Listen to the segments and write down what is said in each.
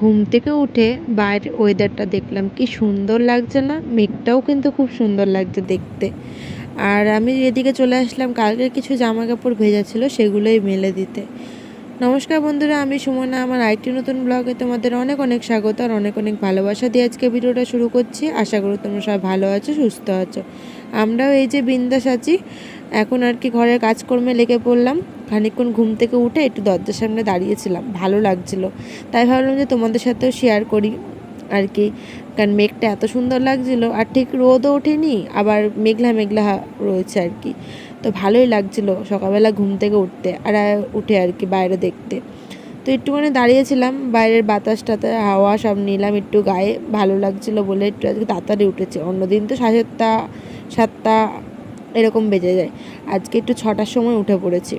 ঘুম থেকে উঠে বাইরের ওয়েদারটা দেখলাম, কি সুন্দর লাগছে না? মেঘটাও কিন্তু খুব সুন্দর লাগছে দেখতে। আর আমি এদিকে চলে আসলাম কালকের কিছু জামা কাপড় ভেজা ছিল, সেগুলোই মেলে দিতে। নমস্কার বন্ধুরা, আমি সুমনা, আমার আইটি নতুন ব্লগে তোমাদের অনেক অনেক স্বাগত আর অনেক অনেক ভালোবাসা দিয়ে আজকে ভিডিওটা শুরু করছি। আশা করি তোমরা সবাই ভালো আছো, সুস্থ আছো। আমরাও এই যে বিন্দাস আছি। এখন আর কি ঘরের কাজকর্মে লেগে পড়লাম। খানিকক্ষণ ঘুম থেকে উঠে একটু দরজার সামনে দাঁড়িয়েছিলাম, ভালো লাগছিল। তাই ভাবলাম যে তোমাদের সাথেও শেয়ার করি আর কি, কারণ মেঘটা এত সুন্দর লাগছিল আর ঠিক রোদও ওঠেনি, আবার মেঘলা মেঘলা রয়েছে আর কি। তো ভালোই লাগছিল সকালবেলা ঘুম থেকে উঠতে আর উঠে আর কি বাইরে দেখতে। তো একটুখানি দাঁড়িয়েছিলাম, বাইরের বাতাসটাতে হাওয়া সব নিলাম একটু গায়ে, ভালো লাগছিল বলে একটু আজকে তাড়াতাড়ি উঠেছে। অন্যদিন তো সাড়ে সাতটা সাতটা এরকম বেজে যায়। আজকে একটু ছটার সময় উঠে পড়েছি।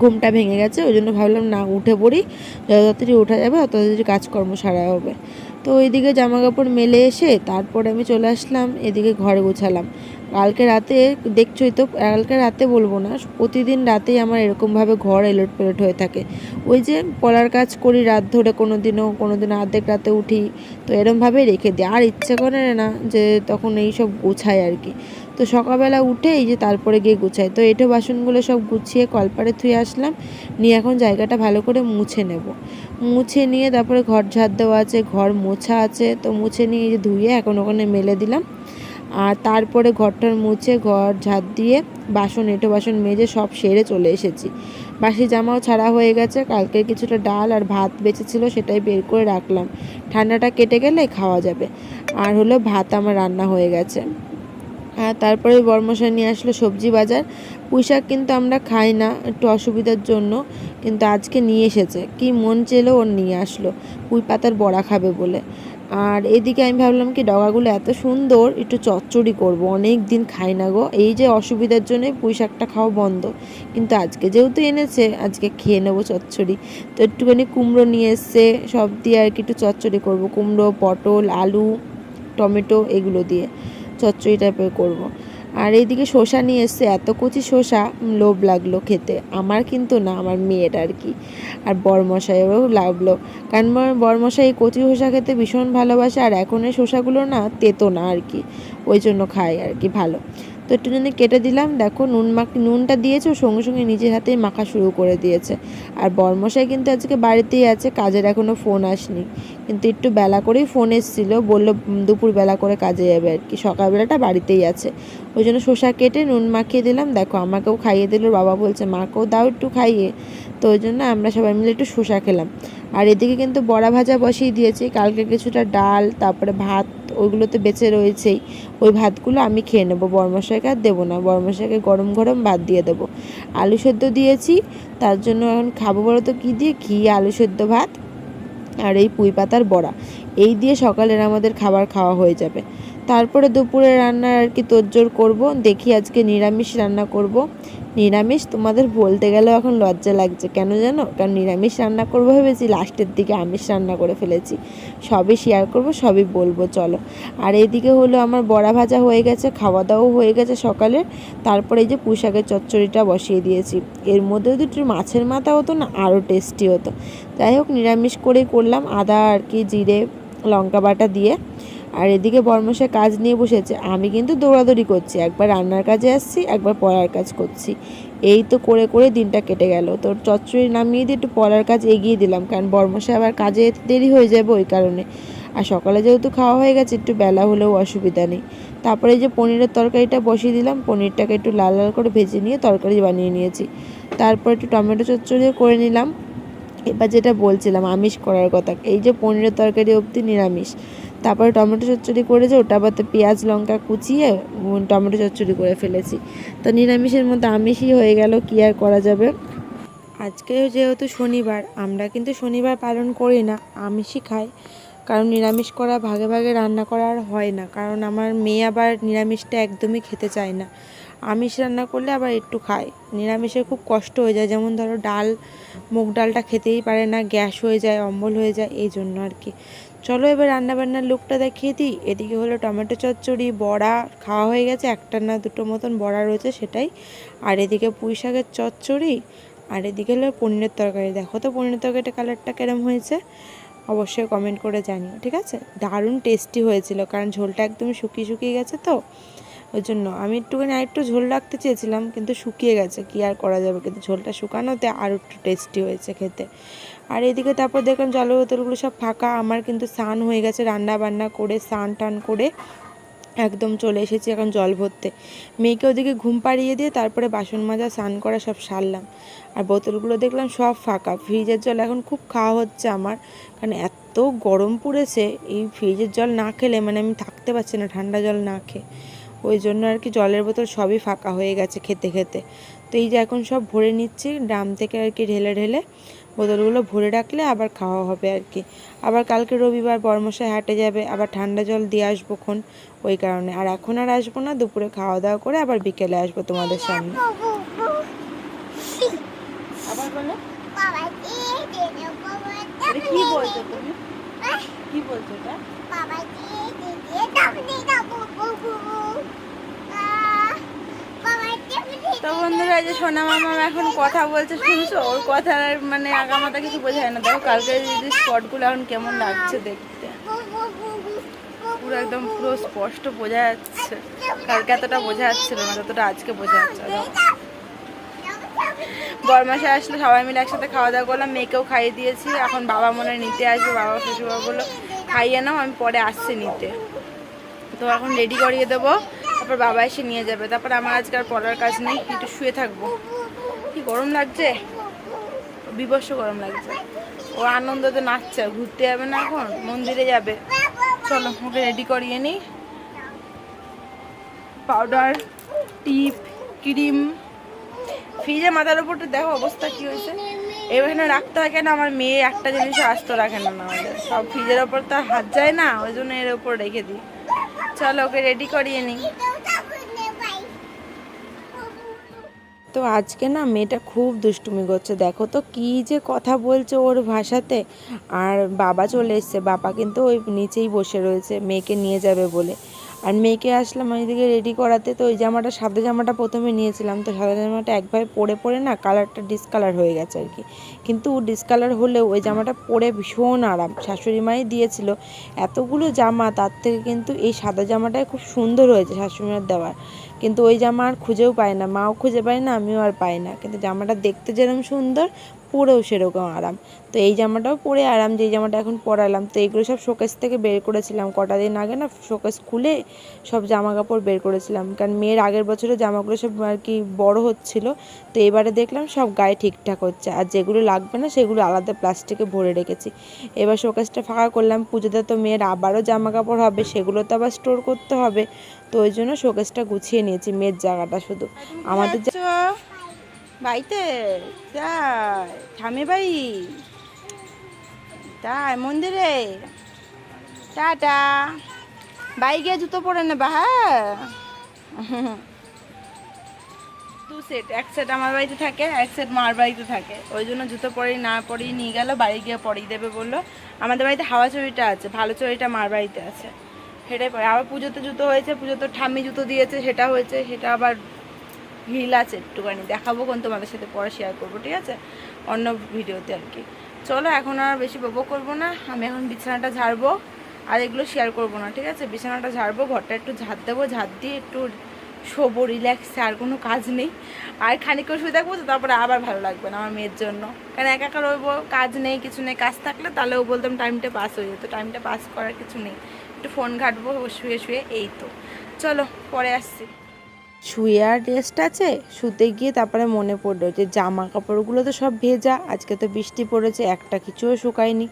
ঘুমটা ভেঙে গেছে, ওই জন্য ভাবলাম না উঠে পড়ি যত তাড়াতাড়ি উঠা যাবে তত তাড়াতাড়ি কাজকর্ম সারা হবে। তো ওইদিকে জামা কাপড় মেলে এসে তারপরে আমি চলে আসলাম, এদিকে ঘর গোছালাম। কালকে রাতে দেখছোই তো, কালকে রাতে বলব না, প্রতিদিন রাতেই আমার এরকমভাবে ঘর এলোট পেলোট হয়ে থাকে। ওই যে পলার কাজ করি রাত ধরে কোনো দিনও কোনো দিন অর্ধেক রাতে উঠি, তো এরমভাবেই রেখে দিই। আর ইচ্ছে করে না যে তখন এই সব গোছাই আর কি। তো সকালবেলা উঠে এই যে তারপরে গিয়ে গুছাই। তো এঁটো বাসনগুলো সব গুছিয়ে কলপারে থুয়ে আসলাম। নিয়ে এখন জায়গাটা ভালো করে মুছে নেব। মুছে নিয়ে তারপরে ঘর ঝাড় দেওয়া আছে, ঘর মোছা আছে। তো মুছে নিয়ে এই যে ধুয়ে এখন ওখানে মেলে দিলাম। আর তারপরে ঘরটার মুছে ঘর ঝাড় দিয়ে বাসন এঁটো বাসন মেজে সব সেরে চলে এসেছি। বাসি জামাও ছাড়া হয়ে গেছে। কালকে কিছুটা ডাল আর ভাত বেঁচেছিল সেটাই বের করে রাখলাম। ঠান্ডাটা কেটে গেলে খাওয়া যাবে। আর হলো ভাত আমার রান্না হয়ে গেছে। তারপরে বর্মশাই নিয়ে আসলো সবজি বাজার। পুঁই শাক কিন্তু আমরা খাই না, একটু অসুবিধার জন্য, কিন্তু আজকে নিয়ে এসেছে। কি মন চেলো ওর নিয়ে আসলো। পুঁই পাতার বড়া খাবে বলে। আর এদিকে আমি ভাবলাম কি ডগাগুলো এত সুন্দর, একটু চচ্চড়ি করব। অনেক দিন খাই না গো। এই যে অসুবিধার জন্যই পুঁই শাকটা খাওয়া বন্ধ। কিন্তু আজকে যেহেতু এনেছে, আজকে খেয়ে নেব চচ্চড়ি। তো একটুখানি কুমড়ো নিয়ে এসছে, সব দিয়ে আর কি একটু চচ্চড়ি করব। কুমড়ো, পটল, আলু, টমেটো, এগুলো দিয়ে। চচ্চড়ি টাইপের করব। আর এইদিকে শসা নিয়ে এসছে, এত কচি শসা লোভ লাগল খেতে। আমার কিন্তু না, আমার মেয়ের আর কি। আর বরমশাইও লাগল। কারণ বরমশাই কচি শসা খেতে ভীষণ ভালোবাসে, আর এখন এই শসাগুলো না তেতো না আর কি। ওই জন্য খায় আর কি, ভালো। তো একটু জন্য কেটে দিলাম। দেখো, নুন মাখ নুনটা দিয়েছে ও সঙ্গে সঙ্গে নিজের হাতেই মাখা শুরু করে দিয়েছে। আর বর্মশাই কিন্তু আজকে বাড়িতেই আছে, কাজের এখনও ফোন আসনি। কিন্তু একটু বেলা করেই ফোন এসেছিল, বলল দুপুর বেলা করে কাজে যাবে আর কি। সকালবেলাটা বাড়িতেই আছে। ওই জন্য শসা কেটে নুন মাখিয়ে দিলাম। দেখো, আমাকেও খাইয়ে দিল, বাবা বলছে, মাকেও দাও একটু খাইয়ে। তো ওই জন্য আমরা সবাই মিলে একটু শসা খেলাম। আর এদিকে কিন্তু বড়া ভাজা বসিয়ে দিয়েছি। কালকে কিছুটা ডাল, তারপরে ভাত ওইগুলো তো বেঁচে রয়েছেই। ওই ভাতগুলো আমি খেয়ে নেব। বর্মশাইকে আর দেবো না। বর্মশাইকে গরম গরম ভাত দিয়ে দেবো। আলু সেদ্ধ দিয়েছি। তার জন্য এখন খাব বলো তো কী দিয়ে? ঘি, আলু সেদ্ধ ভাত আর এই পুঁই পাতার বড়া। এই দিয়ে সকালের আমাদের খাবার খাওয়া হয়ে যাবে। তারপরে দুপুরে রান্নার আর কি তোড়জোড় করব। দেখি আজকে নিরামিষ রান্না করব। নিরামিষ তোমাদের বলতে গেলেও এখন লজ্জা লাগছে। কেন জানো? কারণ নিরামিষ রান্না করব ভেবেছি, লাস্টের দিকে আমিষ রান্না করে ফেলেছি। সবই শেয়ার করব, সবই বলব, চলো। আর এদিকে হলো আমার বড়া ভাজা হয়ে গেছে খাওয়া দাওয়াও হয়ে গেছে সকালে। তারপরে এই যে পুঁশাকের চচ্চড়িটা বসিয়ে দিয়েছি। এর মধ্যে একটু মাছের মাথা হতো না, আরও টেস্টি হতো। যাই হোক, নিরামিষ করেই করলাম। আদা আর কি, জিরে, লঙ্কা বাটা দিয়ে। আর এদিকে বর্মশাই কাজ নিয়ে বসেছে। আমি কিন্তু দৌড়াদৌড়ি করছি। একবার রান্নার কাজে আসছি, একবার পড়ার কাজ করছি। এই তো করে করে দিনটা কেটে গেল। তো চচ্চড়ি নামিয়ে দিয়ে একটু পড়ার কাজ এগিয়ে দিলাম, কারণ বর্মশাই আবার কাজে দেরি হয়ে যাবে ওই কারণে। আর সকালে যেহেতু খাওয়া হয়ে গেছে, একটু বেলা হলেও অসুবিধা নেই। তারপরে যে পনিরের তরকারিটা বসিয়ে দিলাম, পনিরটাকে একটু লাল লাল করে ভেজে নিয়ে তরকারি বানিয়ে নিয়েছি। তারপর একটু টমেটো চচ্চড়িও করে নিলাম। এবার যেটা বলছিলাম, আমিষ করার কথা। এই যে পনিরের তরকারি অবধি নিরামিষ। তারপরে টমেটো চচ্চড়ি করেছে ওটা আবার তো পেঁয়াজ, লঙ্কা কুচিয়ে টমেটো চচ্চড়ি করে ফেলেছি। তো নিরামিষের মধ্যে আমিষই হয়ে গেল, কী আর করা যাবে? আজকে যেহেতু শনিবার, আমরা কিন্তু শনিবার পালন করি না, আমিষই খাই। কারণ নিরামিষ করা, ভাগে ভাগে রান্না করা আর হয় না। কারণ আমার মেয়ে আবার নিরামিষটা একদমই খেতে চায় না। আমিষ রান্না করলে আবার একটু খায়। নিরামিষের খুব কষ্ট হয়ে যায়। যেমন ধরো ডাল, মুগ ডালটা খেতেই পারে না, গ্যাস হয়ে যায়, অম্বল হয়ে যায়, এই জন্য আর কি। চলো এবার রান্নাবান্নার লুকটা দেখিয়ে দিই। এদিকে হলো টমেটো চচ্চড়ি, বড়া, খাওয়া হয়ে গেছে। একটা না দুটো মতন বড়া রয়েছে সেটাই। আর এদিকে পুঁই শাকের চচ্চড়ি, আর এদিকে হলো পনিরের তরকারি। দেখো তো পনিরের তরকারিটা কালারটা কেরম হয়েছে? অবশ্যই কমেন্ট করে জানিও, ঠিক আছে? দারুণ টেস্টি হয়েছিল, কারণ ঝোলটা একদম শুকিয়ে শুকিয়ে গেছে তো। ওই জন্য আমি একটুখানি আরেকটু ঝোল রাখতে চেয়েছিলাম, কিন্তু শুকিয়ে গেছে। কি আর করা যাবে? কিন্তু ঝোলটা শুকানোতে আরও একটু টেস্টি হয়েছে খেতে। আর এদিকে তারপর দেখলাম জলের বোতলগুলো সব ফাঁকা। আমার কিন্তু স্নান হয়ে গেছে রান্না বান্না করে, স্নান টান করে একদম চলে এসেছি এখন জল ভরতে। মেয়েকে ওদিকে ঘুম পাড়িয়ে দিয়ে তারপরে বাসন মাজা, স্নান করা সব সারলাম। আর বোতলগুলো দেখলাম সব ফাঁকা। ফ্রিজের জল এখন খুব খাওয়া হচ্ছে আমার। কারণ এত গরম পড়েছে, এই ফ্রিজের জল না খেলে মানে আমি থাকতে পারছি না, ঠান্ডা জল না খেয়ে। ওই জন্য আর কি জলের বোতল সবই ফাঁকা হয়ে গেছে খেতে খেতে তো এই যে এখন সব ভরে নিচ্ছি ড্রাম থেকে আর কি ঢেলে ঢেলে বোতলগুলো ভরে রাখলে আবার খাওয়া হবে আর কি আবার কালকে রবিবার বর্মশাই হাটে যাবে আবার ঠান্ডা জল দিয়ে আসব খন ওই কারণে আর এখন আর আসব না দুপুরে খাওয়া দাওয়া করে আবার বিকেলে আসব তোমাদের সামনে আবার বলো এটা কি বলছো তুমি কি বলছো এটা তো বন্ধুরা যে সোনা মামা এখন কথা বলছে, শুনছো? ওর কথার মানে আগামাতা কিছু বোঝায় না। দেখো কালকে যদি স্পটগুলো এখন কেমন লাগছে দেখতে। পুরো একদম পুরো স্পষ্ট বোঝা যাচ্ছে। কালকে এতটা বোঝা যাচ্ছিল না ততটা আজকে বোঝা যাচ্ছে। বরমাসে আসলে, সবাই মিলে একসাথে খাওয়া দাওয়া করলাম, মেয়েকেও খাইয়ে দিয়েছি। এখন বাবা মনে নিতে আসবে, বাবা শ্বশুরবাবু বলল, খাইয়ে নাও, আমি পরে আসছি নিতে। তো এখন রেডি করিয়ে দেবো। তারপর বাবা এসে নিয়ে যাবে। তারপর আমার আজকে আর পড়ার কাজ নেই, একটু শুয়ে থাকব। কি গরম লাগছে? বিবস্ব গরম লাগছে। ও আনন্দতে নাচছে, ঘুরতে যাবে না এখন, মন্দিরে যাবে। চলো, ওকে রেডি করিয়ে নিই। পাউডার টিপ ক্রিম ফ্রিজে মাথার উপরটা দেখো অবস্থা কি হয়েছে। এখানে রাখতে হয় কেন? আমার মেয়ে একটা জিনিস আস্ত রাখে না আমাদের। সব ফ্রিজের ওপর তো হাত যায় না, ওই জন্য এর ওপর রেখে দিই। চলো, ওকে রেডি করিয়ে নিই। তো আজকে না মেয়েটা খুব দুষ্টুমি করছে। দেখো তো কি যে কথা বলছে ওর ভাষাতে। আর বাবা চলে এসছে। বাবা কিন্তু ওই নিচেই বসে রয়েছে। মেয়েকে নিয়ে যাবে বলে। আর মেয়েকে আসলাম ওইদিকে রেডি করাতে। তো ওই জামাটা, সাদা জামাটা প্রথমে নিয়েছিলাম। তো সাদা জামাটা একভাবে পরে পরে না কালারটা ডিসকালার হয়ে গেছে আর কি। কিন্তু ডিসকালার হলেও ওই জামাটা পরে ভীষণ আরাম। শাশুড়ি মাই দিয়েছিল এতগুলো জামা, তার থেকে কিন্তু এই সাদা জামাটাই খুব সুন্দর হয়েছে শাশুড়ি মায়ের দেওয়ার। কিন্তু ওই জামা আর খুঁজেও পায় না। মাও খুঁজে পায় না, আমিও আর পাই না। কিন্তু জামাটা দেখতে যেরকম সুন্দর পরেও সেরকম আরাম। তো এই জামাটাও পরে আরাম যে জামাটা এখন পরালাম তো এগুলো সব শোকেস থেকে বের করেছিলাম। কটা দিন আগে না শোকেস খুলে সব জামা কাপড় বের করেছিলাম। কারণ মেয়ের আগের বছরে জামাগুলো সব আর কি বড় হচ্ছিল। তো এবারে দেখলাম সব গায়ে ঠিকঠাক হচ্ছে। আর যেগুলো লাগবে না সেগুলো আলাদা প্লাস্টিকে ভরে রেখেছি। এবার শোকেসটা ফাঁকা করলাম। পুজোতে তো মেয়ের আবারও জামা কাপড় হবে সেগুলো তো আবার স্টোর করতে হবে। তো ওই জন্য শোকেসটা গুছিয়ে নিয়েছি মেয়ের জায়গাটা শুধু। আমাদের যা- বাড়িতে? তাই ঠামে বাড়ি তাই মন্দিরে? টাটা। বাই গিয়ে জুতো পরে নেবা হ্যাঁ? দু সেট, এক সেট আমার বাড়িতে থাকে, এক সেট মার বাড়িতে থাকে। ওই জন্য জুতো পরেই না পরেই নিয়ে গেল, বাড়ি গিয়ে পরেই দেবে বলল। আমাদের বাড়িতে হাওয়া চড়িটা আছে, ভালো চড়িটা মার বাড়িতে আছে। সেটাই পরে, আবার পুজোতে জুতো হয়েছে, পুজোতে ঠাম্মি জুতো দিয়েছে, সেটা হয়েছে, সেটা আবার হিল আছে একটুখানি, দেখাবো কোন তোমাদের সাথে, পরে শেয়ার করব, ঠিক আছে? অন্য ভিডিওতে আর কি। চলো, এখন আর বেশি বকবো করব না, আমি এখন বিছানাটা ঝাড়বো, আর এগুলো শেয়ার করব না, ঠিক আছে? বিছানাটা ঝাড়বো, ঘরটা একটু ঝাড় দেবো, ঝাড় দিয়ে একটু শোবো রিল্যাক্সে আর কোনো কাজ নেই। আর খানিকক্ষণ শুয়ে থাকব, তো তারপরে আবার ভালো লাগবে না আমার মেয়ের জন্য। কারণ একা একা রইবো, কাজ নেই, কিছু নেই, কাজ থাকলে তাহলেও বলতাম টাইমটা পাস হয়ে যেত টাইমটা পাস করার কিছু নেই। একটু ফোন ঘাটবো, শুয়ে শুয়ে, এই তো। চলো, পরে আসছি। শুয়ে আর রেস্ট আছে, শুতে গিয়ে তারপরে মনে পড়ল যে জামা কাপড়গুলো তো সব ভেজা, আজকে তো বৃষ্টি পড়েছে, একটা কিছুও শুকায়নি।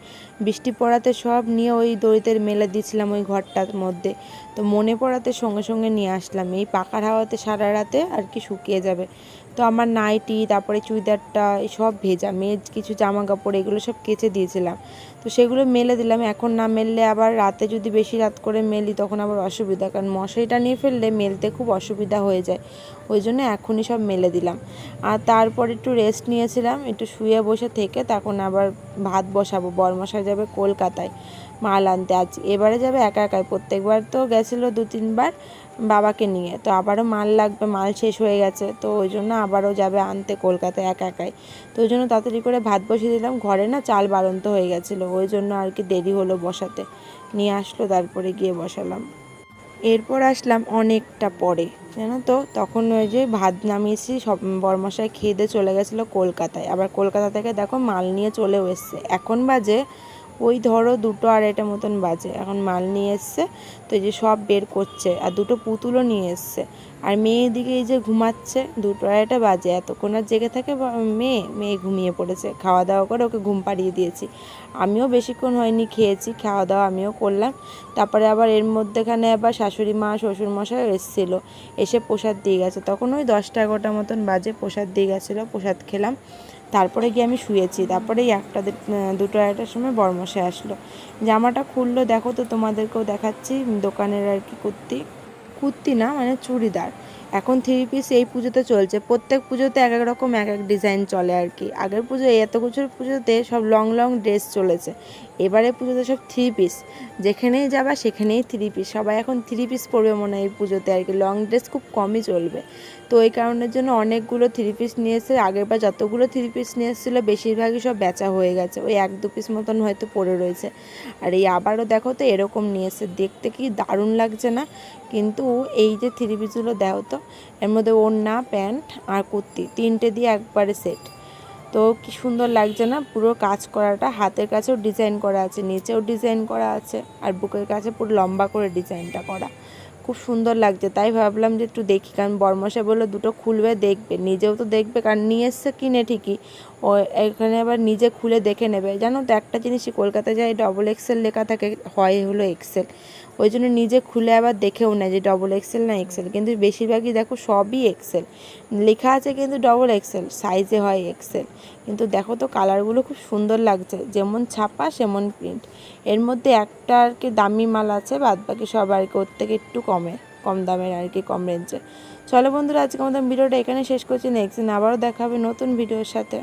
বৃষ্টি পড়াতে সব নিয়ে ওই দড়িতে মেলে দিয়েছিলাম ওই ঘরটার মধ্যে। তো মনে পড়াতে সঙ্গে সঙ্গে নিয়ে আসলাম, এই পাকার হাওয়াতে সারা রাতে আর কি শুকিয়ে যাবে। তো আমার নাইটি, তারপরে চুড়িদারটা সব ভেজা মেয়ের কিছু জামা কাপড় এগুলো সব কেচে দিয়েছিলাম। তো সেগুলো মেলে দিলাম। এখন না মেললে আবার রাতে যদি বেশি রাত করে মেলি, তখন আবার অসুবিধা। কারণ মশারিটা নিয়ে ফেললে মেলতে খুব অসুবিধা হয়ে যায়। ওই জন্য এখনই সব মেলে দিলাম। আর তারপর একটু রেস্ট নিয়েছিলাম। একটু শুয়ে বসে থেকে তখন আবার ভাত বসাবো। বরমশাই যাবে কলকাতায় মাল আনতে। আজ এবারে যাবে একা একাই। প্রত্যেকবার তো গেছিল দু তিনবার বাবাকে নিয়ে। তো আবারও মাল লাগবে, মাল শেষ হয়ে গেছে। তো ওই জন্য আবারও যাবে আনতে কলকাতায় একা একাই। তো ওই জন্য তাড়াতাড়ি করে ভাত বসিয়ে দিলাম। ঘরে না চাল বাড়ন্ত হয়ে গেছিল। ওই জন্য আর কি দেরি হলো বসাতে। নিয়ে আসলো, তারপরে গিয়ে বসালাম। এরপর আসলাম অনেকটা পরে। জানো তো, তখন ওই যে ভাত নামিয়েছি, সব বরমশাই খেয়ে দিয়ে চলে গেছিল কলকাতায়। আবার কলকাতা থেকে দেখো মাল নিয়ে চলেও এসছে। এখন বাজে ওই ধরো দুটো আড়াইটা মতন বাজে। এখন মাল নিয়ে এসছে, তো এই যে সব বের করছে আর দুটো পুতুলও নিয়ে এসছে। আর মেয়ে দিকে এই যে ঘুমাচ্ছে, দুটো আড়াইটা বাজে। এতক্ষণ আর জেগে থাকে মেয়ে মেয়ে ঘুমিয়ে পড়েছে। খাওয়া দাওয়া করে ওকে ঘুম পাড়িয়ে দিয়েছি। আমিও বেশিক্ষণ হয়নি, খেয়েছি, খাওয়া দাওয়া আমিও করলাম। তারপরে আবার এর মধ্যেখানে আবার শাশুড়ি মা, শ্বশুর মশাই এসেছিল। এসে প্রসাদ দিয়ে গেছে। তখন ওই দশটা এগারোটা মতন বাজে, প্রসাদ দিয়ে গেছিল, প্রসাদ খেলাম। তারপরে গিয়ে আমি শুয়েছি। তারপরে এই একটা দুটো আড়াইটার সময় বর্মসে আসলো। জামাটা খুললো, দেখো তো তোমাদেরকেও দেখাচ্ছি, দোকানের আর কি কুর্তি। কুর্তি না মানে চুড়িদার। এখন থ্রি পিস এই পুজোতে চলছে। প্রত্যেক পুজোতে এক এক রকম এক এক ডিজাইন চলে আর কি। আগের পুজো এত কিছুর পুজোতে সব লং লং ড্রেস চলেছে। এবারে পুজোতে সব থ্রি পিস যেখানেই যাবা, সেখানেই থ্রি পিস সবাই এখন থ্রি পিস পরবে মনে হয় পুজোতে আর কি। লং ড্রেস খুব কমই চলবে। তো এই কারণের জন্য অনেকগুলো থ্রি পিস নিয়ে এসে, আগেরবার যতগুলো থ্রি পিস নিয়ে এসেছিল, বেশিরভাগই সব বেচা হয়ে গেছে। ওই এক দু পিস মতন হয়তো পড়ে রয়েছে। আর এই আবারও দেখো তো, এরকম নিয়ে এসে। দেখতে কি দারুণ লাগছে না? কিন্তু এই যে থ্রি পিসগুলো দেও তো, এর মধ্যে ওড়না, প্যান্ট আর কুর্তি, তিনটে দিয়ে একবারে সেট তো কি সুন্দর লাগছে না? পুরো কাজ করাটা, হাতের কাছেও ডিজাইন করা আছে, নিচেও ডিজাইন করা আছে, আর বুকের কাছে পুরো লম্বা করে ডিজাইনটা করা। খুব সুন্দর লাগছে, তাই ভাবলাম যে একটু দেখি, কারণ বর্মশাই বলল দুটো খুলবে, দেখবে। নিজেও তো দেখবে, কারণ নিয়ে এসছে, কিনে ঠিকই। ও এখানে আবার নিজে খুলে দেখে নেবে। জানো তো একটা জিনিসই, কলকাতায় যায় ডবল এক্সেল লেখা থাকে, হয় হলো এক্সেল ওই জন্য নিজে খুলে আবার দেখেও নেয় যে ডবল এক্সেল না এক্সেল কিন্তু বেশিরভাগই দেখো সবই এক্সেল লেখা আছে কিন্তু ডবল এক্সেল সাইজে হয় এক্সেল কিন্তু দেখো তো কালারগুলো খুব সুন্দর লাগছে। যেমন ছাপা, সেমন প্রিন্ট এর মধ্যে একটা আর কি দামি মাল আছে বাদ বাকি সব আর কি ওর থেকে একটু কমে, কম দামের আর কি, কম রেঞ্জে চলো বন্ধুরা আজকে আমাদের ভিডিওটা এখানে শেষ করছি। নেক্সট দিন আবারও দেখাবে নতুন ভিডিওর সাথে।